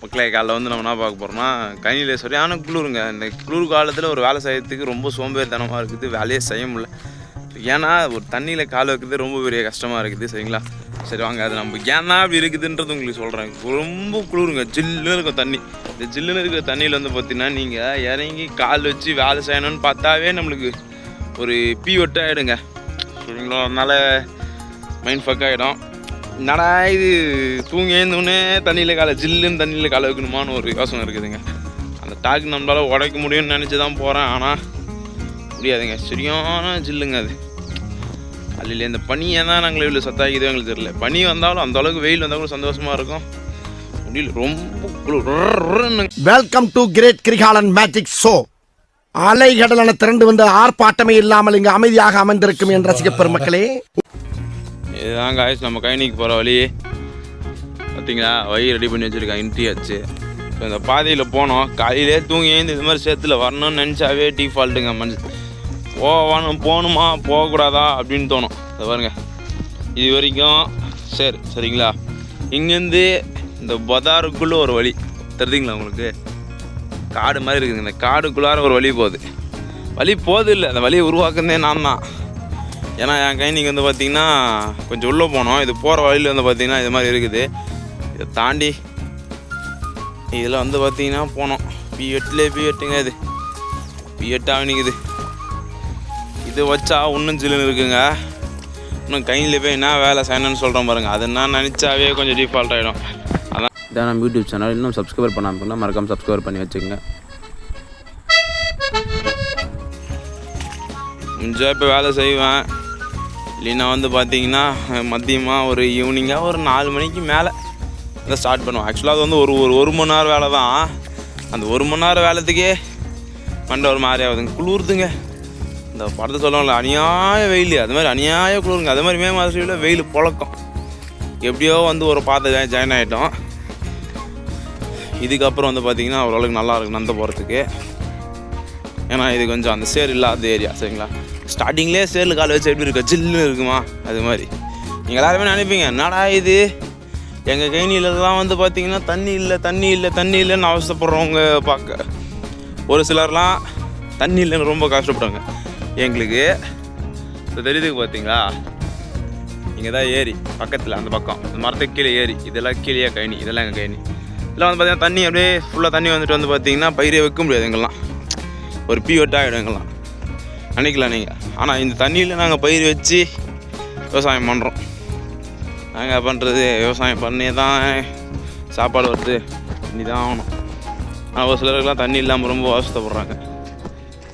மக்களே காலைல வந்து நம்ம என்ன பார்க்க போகிறோம்னா கனியில் சரியான குளிருங்க. இந்த குளிர் காலத்தில் ஒரு வேலை செய்யறதுக்கு ரொம்ப சோம்பேறித்தனமாக இருக்குது. வேலையே செய்ய முடியல. ஏன்னா ஒரு தண்ணியில் கால் வைக்கிறது ரொம்ப பெரிய கஷ்டமாக இருக்குது. சரிங்களா? சரி வாங்க. அது நம்ம ஏன்னா அப்படி இருக்குதுன்றது உங்களுக்கு சொல்கிறேன் ரொம்ப குளிருங்க. ஜில்லுன்னு இருக்கும் தண்ணி. இந்த ஜில்லுன்னு இருக்கிற தண்ணியில் வந்து பார்த்தீங்கன்னா நீங்கள் இறங்கி கால் வச்சு வேலை செய்யணும்னு பார்த்தாவே நம்மளுக்கு ஒரு பீ ஒட்டாகிடுங்க சரிங்களா? அதனால் மைண்ட் ஃபக் ஆகிடும் என்னடா இது? தூங்கி எழுந்தோடனே தண்ணியில் காலை ஜில்லுன்னு தண்ணியில் காலை வைக்கணுமான்னு ஒரு யோசனை இருக்குதுங்க. அந்த டாக் நம்மளால் உடைக்க முடியும்னு நினச்சி தான் போகிறேன் ஆனால் முடியாதுங்க. சரியான ஜில்லுங்க அது. அல்ல இந்த பனியை தான் நாங்கள் இவ்வளோ சத்தாக்கிதோ எங்களுக்கு தெரியல. பனி வந்தாலும் அந்த அளவுக்கு வெயில் வந்தால் கூட சந்தோஷமாக இருக்கும். முடியல ரொம்ப welcome to great Kirikalan magic show அலைகடலான திரண்டு வந்து ஆர்ப்பாட்டமே இல்லாமல் இங்கு அமைதியாக அமர்ந்திருக்கும் என் ரசிக பெருமக்களே. இதுதான் காய்ஸ் நம்ம கைனிக்கு போகிற வழி. பார்த்தீங்களா வழி ரெடி பண்ணி வச்சுருக்கேன் இன்ட்ரி ஆச்சு இப்போ இந்த பாதையில் போனோம். காலையிலே தூங்கி எழுந்து இது மாதிரி சேர்த்துல வரணும்னு நினச்சாவே டிஃபால்ட்டுங்க மனசு போவானு போகணுமா? போகக்கூடாதா? அப்படின்னு தோணும். இதை பாருங்க. இது வரைக்கும் சரி சரிங்களா? இங்கேருந்து இந்த பதாருக்குள்ளே ஒரு வழி. தெரியுதுங்களா உங்களுக்கு? காடு மாதிரி இருக்குதுங்க. இந்த காடுக்குள்ளார ஒரு வழி போகுது. வழி போகுது இல்லை. அந்த வழியை உருவாக்குனதே நான் தான் ஏன்னா என் கைனிக்கு வந்து பார்த்தீங்கன்னா கொஞ்சம் உள்ளே போனோம் இது போகிற வழியில் வந்து பார்த்தீங்கன்னா இது மாதிரி இருக்குது. இதை தாண்டி இதில் வந்து பார்த்தீங்கன்னா போனோம் பி எட்டுலே பி எட்டுங்க இது. பி எட்டாக நிற்குது இது வச்சா இன்னும் ஜில்லுன்னு இருக்குங்க. இன்னும் கையில் போய் என்ன வேலை செய்யணும்னு சொல்கிறேன் பாருங்க. அது நான் நினச்சாவே கொஞ்சம் டிஃபால்ட் ஆகிடும் அதான். இதான் நம்ம யூடியூப் சேனல் இன்னும் சப்ஸ்கிரைப் பண்ணாமல் மறக்காமல் சப்ஸ்கிரைப் பண்ணி வச்சுக்கோங்க. முடிஞ்சா இப்போ வேலை செய்வேன். இல்லைன்னா வந்து பார்த்தீங்கன்னா மதியமாக ஒரு ஈவினிங்காக ஒரு நாலு மணிக்கு மேலே தான் ஸ்டார்ட் பண்ணுவோம். ஆக்சுவலாக அது வந்து ஒரு ஒரு ஒரு மணி நேரம் வேலை தான். அந்த ஒரு மணி நேரம் வேலைத்துக்கே மண்டை ஒரு மாதிரி ஆகுதுங்க. குளிருதுங்க. இந்த படத்தை சொல்லுவாங்கல்ல அநியாய வெயில். அது மாதிரி அநியாய குளிருங்க. அது மாதிரி மே மாதத்தில் வெயில் புழக்கம். எப்படியோ வந்து ஒரு பார்த்து ஜாயின் ஆகிட்டோம் இதுக்கப்புறம் வந்து பார்த்திங்கன்னா ஓரளவுக்கு நல்லா இருக்கு நந்த போகிறதுக்கு ஏன்னா இது கொஞ்சம் அந்த சேர் இல்லாத ஏரியா சரிங்களா? ஸ்டார்டிங்லேயே சேரில் கால் வச்சு எப்படி இருக்கும் ஜில்லுன்னு இருக்குமா? அது மாதிரி. நீங்கள் எல்லாருமே நினைப்பீங்க என்னடா இது? எங்கள் கைனிலலாம் வந்து பார்த்தீங்கன்னா தண்ணி இல்லை தண்ணி இல்லை தண்ணி இல்லைன்னு அவசரப்படுறவங்க பார்க்க ஒரு சிலர்லாம் தண்ணி இல்லைன்னு ரொம்ப கஷ்டப்படுறாங்க எங்களுக்கு இது தெரியுதுக்கு பார்த்தீங்களா இங்கே தான் ஏரி பக்கத்தில் அந்த பக்கம். இந்த மரத்துக்கு கீழே ஏரி. இதெல்லாம் கீழே கைனி இதெல்லாம் எங்கள் கைனி இதெல்லாம் வந்து பார்த்தீங்கன்னா தண்ணி அப்படியே ஃபுல்லாக தண்ணி வந்துட்டு வந்து பார்த்தீங்கன்னா பயிரே வைக்க முடியாது எங்கெல்லாம். ஒரு பியூட் ஆகிடும் எங்கெல்லாம். நினைக்கலாம் நீங்கள் ஆனால் இந்த தண்ணியில் நாங்கள் பயிர் வச்சு விவசாயம் பண்ணுறோம் நாங்கள் பண்ணுறது விவசாயம் பண்ணி தான் சாப்பாடு வருது. தண்ணி தான் ஆகணும். ஆனால் ஒரு சிலருக்குலாம் தண்ணி இல்லாமல் ரொம்ப அவசரப்படுறாங்க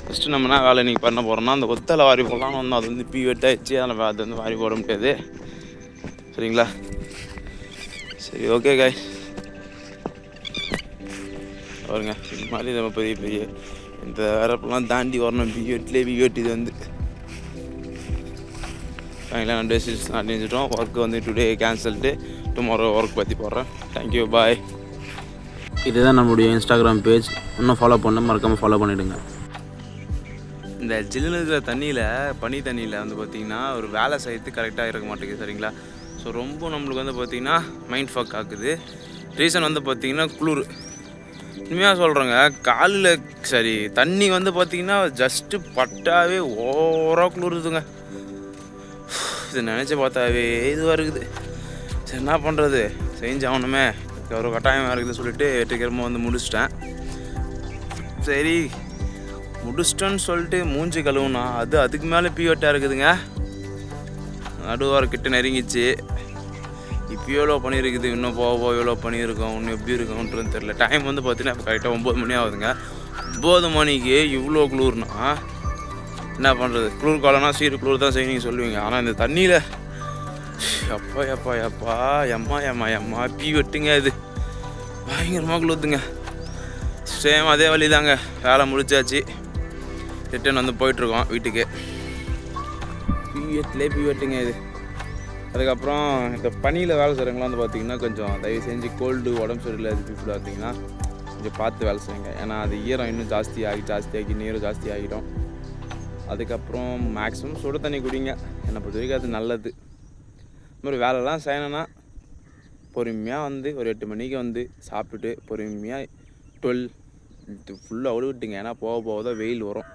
ஃபஸ்ட்டு நம்ம என்ன வேலை இன்றைக்கி பண்ண போகிறோம்னா அந்த ஒத்தலை வாரி போடலாம்னு வந்தோம். அது வந்து பீ வெட்டாயிடுச்சு. அதில் அது வந்து வாரி போட முடியாது. சரிங்களா? சரி ஓகே காய் பாருங்க இது மாதிரி நம்ம பெரிய பெரிய இந்த வரப்பெல்லாம் தாண்டி வரணும். பியூட்லேயே பியூட் இது வந்து. ஃபைனலாக டேஸ் ஸ்டார்ட் செஞ்சுட்டோம் ஒர்க் வந்து டுடே கேன்சல்டு டுமாரோ ஒர்க் பற்றி போடுறேன். தேங்க்யூ பாய் இதுதான் நம்மளுடைய இன்ஸ்டாகிராம் பேஜ் இன்னும் ஃபாலோ பண்ண மறக்காமல் ஃபாலோ பண்ணிவிடுங்க இந்த ஜில்லுன்னு இருக்கிற தண்ணியில் பனி தண்ணியில் வந்து பார்த்திங்கன்னா ஒரு வேலை செய்யறதுக்கு கரெக்டாக இருக்க மாட்டேங்குது சரிங்களா? ஸோ ரொம்ப நம்மளுக்கு வந்து பார்த்திங்கன்னா மைண்ட் ஃபக் ஆக்குது. ரீசன் வந்து பார்த்திங்கன்னா குளிர். உண்மையாக சொல்கிறேங்க காலில் சரி தண்ணி வந்து பார்த்தீங்கன்னா ஜஸ்ட்டு பட்டாவே ஓவராக குளிருதுங்க. இது நினச்சி பார்த்தாவே இதுவாக இருக்குது. சரி என்ன பண்ணுறது செஞ்சாகணுமே. ஒரு கட்டாயமாக இருக்குது சொல்லிட்டு வெற்றிகரமாக வந்து முடிச்சிட்டேன். சரி முடிச்சிட்டோன்னு சொல்லிட்டு மூஞ்சி கழுவுனா அது அதுக்கு மேலே பியூட்டாக இருக்குதுங்க. நடுவார கிட்ட நெருங்கிச்சு. இப்போ எவ்வளோ பண்ணியிருக்குது? இன்னும் போக போக எவ்வளோ பண்ணியிருக்கோம்? இன்னும் எப்படி இருக்கோன்றது தெரில டைம் வந்து பார்த்தீங்கன்னா இப்போ கரெக்டாக ஒம்பது மணி ஆகுதுங்க. ஒம்பது மணிக்கு இவ்வளோ குளிர்னா என்ன பண்ணுறது குளிர் காலம்னா சீர் குளிர் தான் செய்யணும் சொல்லுவீங்க. ஆனால் இந்த தண்ணியில் எப்பா எப்பா எப்பா எம்மா எம்மா எம்மா பீ வெட்டுங்க இது. பயங்கரமாக குளிர்துங்க. சேம் அதே வழி தாங்க வேலை முடிச்சாச்சு. ரிட்டர்ன் வந்து போயிட்டுருக்கோம் வீட்டுக்கு. பிஎட்லே பிஎட்டுங்க இது. அதுக்கப்புறம் இந்த பனியில் வேலை செய்கிறவங்களாம் வந்து பார்த்திங்கன்னா கொஞ்சம் தயவு செஞ்சு கோல்டு உடம்பு சரியில்லாத பீப்புளாக பார்த்தீங்கன்னா கொஞ்சம் பார்த்து வேலை செய்யுங்க. ஏன்னா அது ஈரம் இன்னும் ஜாஸ்தி ஆகி ஜாஸ்தி ஆகி நீரும் ஜாஸ்தி ஆகிடும். அதுக்கப்புறம் மேக்ஸிமம் சுடு தண்ணி குடிங்க. என்னை பொறுத்த வரைக்கும் அது நல்லது. இது மாதிரி வேலைலாம் செய்யணும்னா பொறுமையாக வந்து ஒரு எட்டு மணிக்கு வந்து சாப்பிட்டுட்டு பொறுமையாக டுவெல் ஃபுல்லாக அவ்வளோ விட்டுங்க. ஏன்னா போக போக தான் வெயில் வரும்.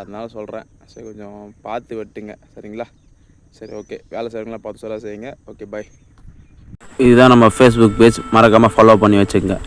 அதனால சொல்கிறேன் சரி கொஞ்சம் பார்த்து வெட்டுங்க. சரிங்களா? சரி ஓகே வேலை செய்கிறவங்களா பார்த்து சொல்ல செய்யுங்க. ஓகே பை இதுதான் நம்ம ஃபேஸ்புக் பேஜ் மறக்காமல் ஃபாலோ பண்ணி வச்சுக்கோங்க.